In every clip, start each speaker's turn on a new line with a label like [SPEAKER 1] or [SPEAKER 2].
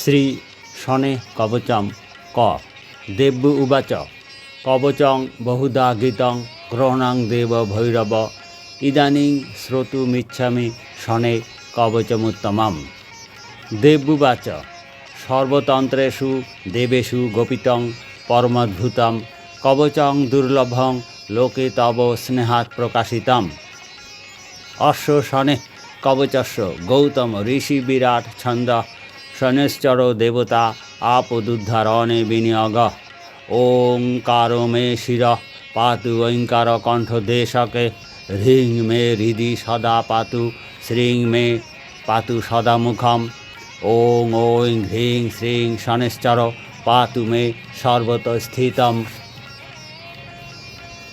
[SPEAKER 1] শ্রী শনে কবচম ক। দেব্য উবাচ। কবচং বহুদা গীতং গ্রহণাং দেব ভৈরব। ইদানিং শ্রোতুমিচ্ছামি শনে কবচমুত্তমম। দেব্যুবাচ সর্বতন্ত্রেষু দেবেষু গোপিতং পরমদ্ভুতম। কবচং দুর্লভং লোকে তব স্নেহাৎ প্রকাশিতম। অশ্ব শনে কবচস্য গৌতম ঋষি বিরাট ছন্দ শনেশ্চর দেবতা আপদুদ্ধারণে বিনিয়োগ। ওঙ্কার মে শির, পাতু ঐঙ্কার কণ্ঠ দেশকে। হ্রিং মে হৃদি সদা পাতু, শ্রীং মে পাতু সদা মুখম। ওং ঐং হ্রিং শ্রীং শনেশ্চর, পাতু মে সর্বত স্থিতম।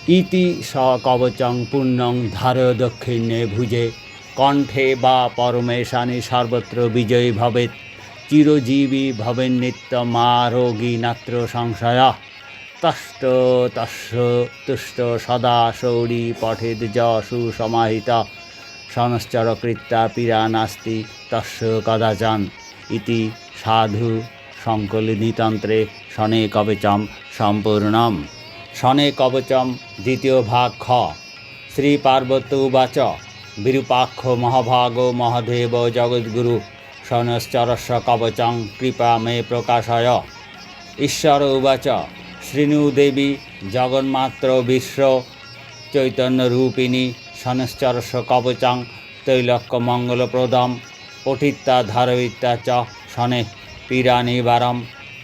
[SPEAKER 1] ইতি স কবচং পুণ্যং ধারয় দক্ষিণে ভুজে। কণ্ঠে বা পরমেশানি সর্বত্র বিজয়ী ভবেত চিরজীবী ভবেন নিত্য মা রোগী নাত্র সংশয়। তষ্ট, তস্য, তুষ্ট, সদা শৌরী পঠেদ য সুসমাহিত সংশ্চর কৃত্যা পীড়া নাস্তি, তস্য কদাচন। ইতি সাধু সংকলিতন্ত্রে শনে কবচম সম্পূর্ণম। শনে কবচম দ্বিতীয় ভাগ খ। শ্রী পার্বত্য উবাচ। বিরূপাক্ষ মহাভাগ মহাদেব জগদ্গুরু। শনশ্চরস্য কবচং কৃপা মে প্রকাশয়। ঈশ্বর উবাচ শ্রীণু দেবী, জগন্মাত্র বিশ্ব, চৈতন্যরূপিণী শনশ্চরস্য কবচং তৈলক্য মঙ্গলপ্রদম পঠিত্তা ধারয়িত্তা চ, শনে পীড়া নিবারম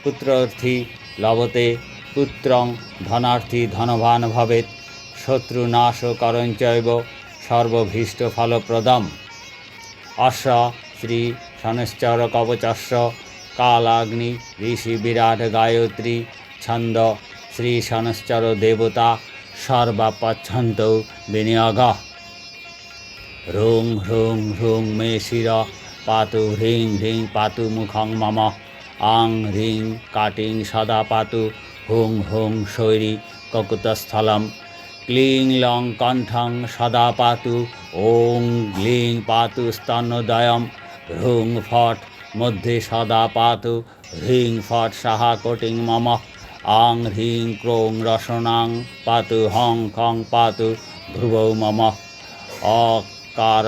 [SPEAKER 1] পুত্রার্থী লভতে পুত্রং ধনার্থী ধনবান ভবেত শত্রুনাশ করঞ্চৈব সর্বভীষ্ট ফলপ্রদম অশ্ব শ্রী শনশ্চর কবচস্য কালাগ্নি, ঋষি বিরাট গায়ত্রী, ছন্দ, শ্রী শনশ্চর দেবতা সর্বাপচ্ছন্ত বিনিয়োগ। হ্রুং হ্রুং হ্রুং মে শির, পাতু, হ্রিং হ্রিং, পাতু, মুখং, মম। আং, হ্রিং, কাটিং, সদা পাতু। হুং হুং শৈরী, ককুতস্থলম। ক্লিং, লং, কণ্ঠং, সদা পাতু। ওং, গ্লিং, পাতু, স্তন্যদয়ম। হ্রুং ফট, মধ্যে সদা পাতু, হ্রিং ফট, সাহা কোটিং মম, আং হ্রিং ক্রোং রসনাং পাতু, হং খং পাতু, ধ্রুবৌ মম। অকার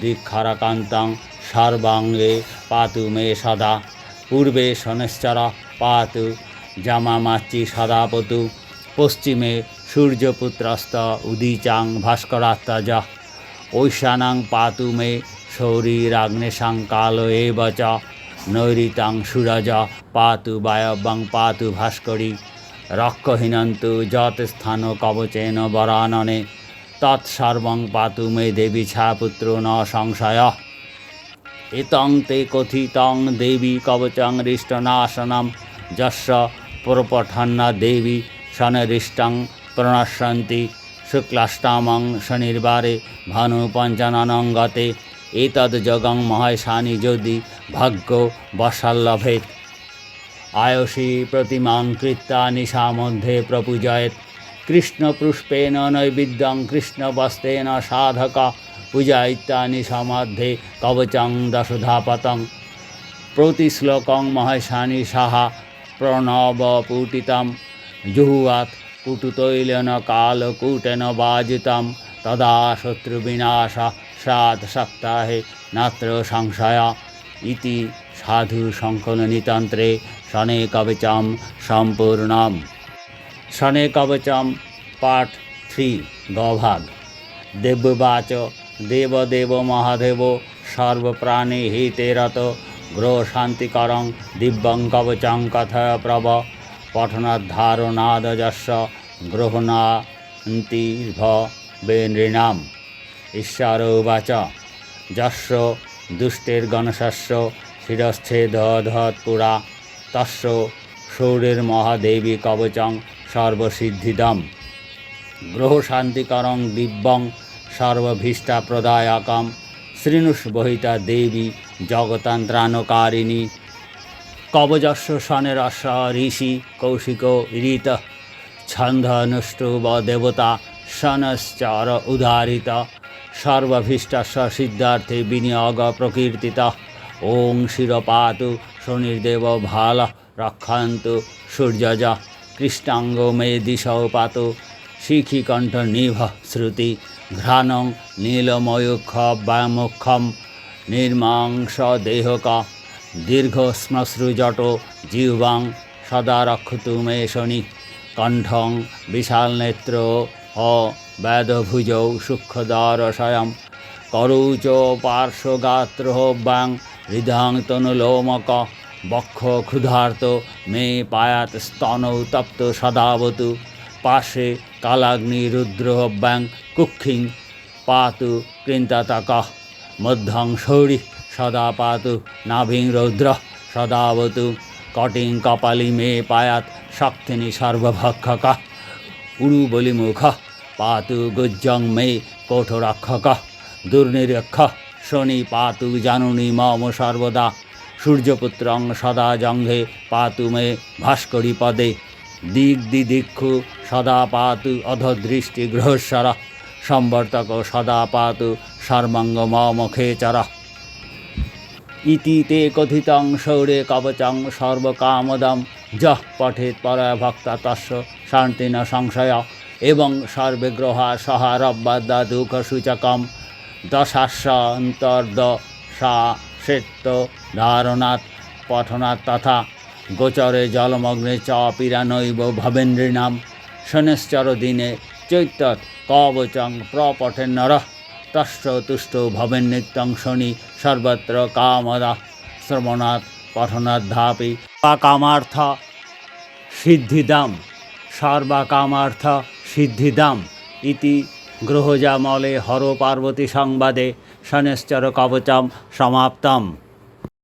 [SPEAKER 1] দীক্ষারাকান্তং সর্বাঙ্গে পাতু মে সদা, পূর্বে শনেশ্বর পাতু, জামামাচি সদাপতু পশ্চিমে সূর্যপুত্রস্ত উদিচাং ভাস্করাত্মজ ঐশানাং পাতু মে শৌরীরাগ্নেশাং কাল এব চ নৈরিতাং সুরজ পাতু বায়ব্যং পাতু ভাস্করী। রক্ষহীনন্তু যৎ স্থান কবচেন বরাননে, তৎসর্বং পাতু মে দেবী ছাপুত্র ন সংশয়। এতং তে কথিতং দেবী কবচং হৃষ্টনাশনম যস্য প্রপঠন্না দেবী শনরিষ্টং প্রণশ্যন্তি শুক্লাষ্টামং শনির্বারে ভানু গতে এতদ্যোগং মহেশানি যদি ভাগ্য বসাল্লভেত আয়সী প্রতিমাং কৃত্তা নিশা মধ্যে প্রপূজয়েত কৃষ্ণপুষ্পেন নৈবেদ্যং কৃষ্ণবস্তেন সাধক পূজায়িত্বা নিশামধ্যে কবচং দশধাপতং। প্রতিশ্লোকং মহেশানি সাহা প্রণবপুটিতম। জুহুয়াত কুটুতৈলেন কালকূটেন বাজিতম। তদা শত্রুবিনাশ সপ্তাহে নাত্র সংশয় ইতি সাধু সংকলনিতন্ত্রে শনে কবচম সম্পূর্ণম। শনে কবচম পার্ট থ্রি, গভাগ। দেব্যবাচ দেবদেব মহাদেব সর্বপ্রাণী হিতে রত গ্রহ শান্তিকরং দিব্যং কবচং কথয় প্রভ পঠনাধারণাদযস্য গ্রহণান্তির্ভ বেনৃণাম ঈশ্বর উবাচ যস্য দুষ্টের গণশস্য শিরশ্ছেদধৎ পুরা তস্য সৌরের মহাদেবী কবচং সর্বসিদ্ধিদম। গ্রহশান্তিকরং দিব্যং সর্বভীষ্টাপ্রদায়কম। শৃণুষ্বহিতা দেবী জগতান্ত্রাণকারিণী কবজস্য শনেরস ঋষি কৌশিক ঋত ছন্দনুষ্টুব দেবতা শনশ্চর উদারিত। সর্বভীষ্টস্য সিদ্ধার্থে বিনিয়োগ প্রকীর্তিত। ওং শিরপাতু শনির্দেব ভালো, রক্ষান্ত সূর্যজ, কৃষ্ণাঙ্গ মে দিশৌ পাত। শিখিকণ্ঠ নিভ শ্রুতি, ঘ্রাণং নীলময়ুখ ব্যামুখম নির্মাংস দেহক দীর্ঘ শ্মশ্রুজট জিহ্বাং সদা রক্ষতু মে শনি। কণ্ঠং বিশাল নেত্র হ ব্যাধভুজৌ সূক্ষ্মদারসায়ম করৌচ পার্শ্বগাত্র ব্যাং হৃদাং তনুলোমক বক্ষ ক্ষুধার্ত মে পায়াত স্তনৌ তপ্ত সদাবতু। পাশে কালাগ্নি রুদ্র ব্যাং কুক্ষিং পাতু কৃন্তাতক মধ্যং শৌরি সদা পাতু নাভিং রৌদ্র সদাবতু। কটিং কপালি মে পায়াত শক্তিনি সর্বভক্ষক। উড়ু বলিমুখ পাতু গুজ্জং মে কোঠরক্ষক দুর্নিরক্ষ শনি পাতু জানুনি মম সর্বদা সূর্যপুত্রং সদা জঙ্ঘে পাতু মে ভাস্করি পদে দিক দিদিক্ষু সদা পাতু অধদৃষ্টি গৃহস্বর সম্বর্তক সদা পাতু সর্বাঙ্গ মম খেচর ইতি তে কথিতং শৌরে কবচং সর্বকামদম যহ পঠেত পরয় ভক্ত তস্য শান্তি ন সংশয় এবং সর্বগ্রহা সহারব্বাদ্দা দুঃখ সূচকম দশাস্যন্তর্দ সা শ্বেত ধারণাৎ, পঠনাৎ তথা গোচরে জলমগ্নে চ পীরানৈব ভবেন্দ্রীণাম শনিশ্চর দিনে চৈত্যৎ কবচং প্রপঠেন্নর তস্য তুষ্ট ভবেন নিত্যং শনি সর্বত্র কামদা শ্রবণাৎ পঠনাধ্যাপি বা কামার্থ সিদ্ধিদাম। সর্বাকামার্থ সিদ্ধিদাম ইতি গ্রহজামলে হর পার্বতী সংবাদে শনেশ্চর কবচম সমাপ্তম।